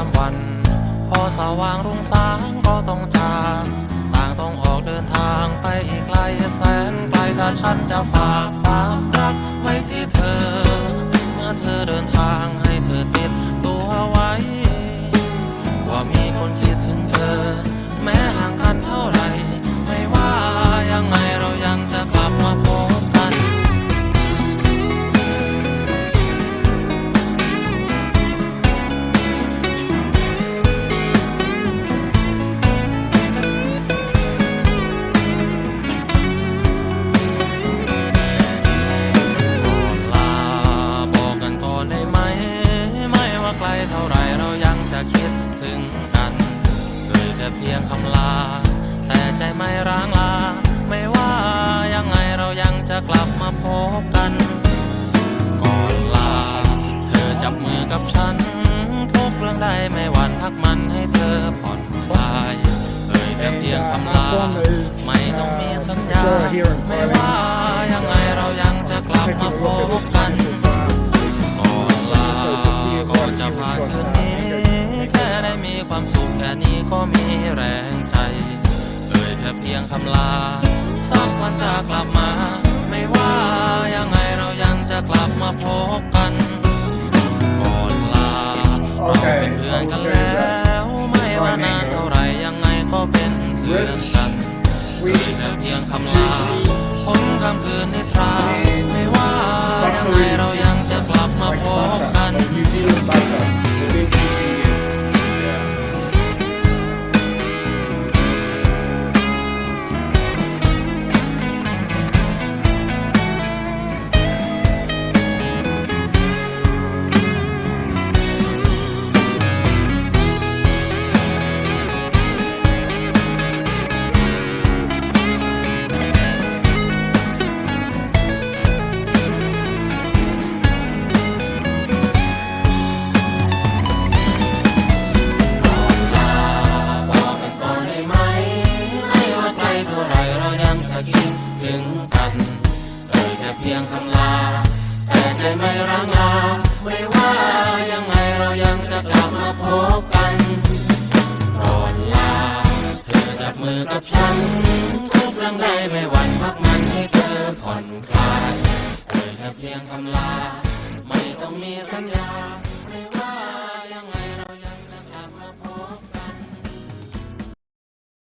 ามวัน พอสว่างรุ่งสางก็ต้องจากต่างต้องออกเดินทางไปอีกไกลแสนไกลถ้าฉันจะฝากความรักไว้ที่เธอ เท่าไรเรายังจะคิดถึงกันเคยแค่เพียงคำลา แต่ใจไม่ร้างลา ไม่ว่ายังไงเรายังจะกลับมาพบกัน ก่อนลา เธอจับมือกับฉัน ทุกเรื่องใดไม่หวั่นพักมันให้เธอผ่อนคลายเคยแค่เพียงคำลา ไม่ต้องมีสัญญา ไม่ว่ายังไงเรายังจะกลับมาพบกัน งใจ เอ่ยแค่เพียงคำลา สักวันจะกลับมา ไม่ว่ายังไงเรายังจะกลับมาพบกันก่อนลาเราเป็นเพื่อนกันแล้วไม่ว่านานเท่าไรยังไงก็เป็นเพื่อนกันเอ่ยแค่เพียงคำลาคนคำคืนนิทราไม่ว่ายังไงเรายังจะกลับมาพบกัน จะคิดถึงกันเอ่ยแค่เพียงคำลา แต่ใจไม่ร้างลาไม่ว่ายังไงเรายังจะกลับมาพบกันก่อนลา เธอจับมือกับฉัน ทุกเรื่องใดไม่หวั่นพักมันให้เธอผ่อนคลายเอ่ยแค่เพียงคำลา ไม่ต้องมีสัญญา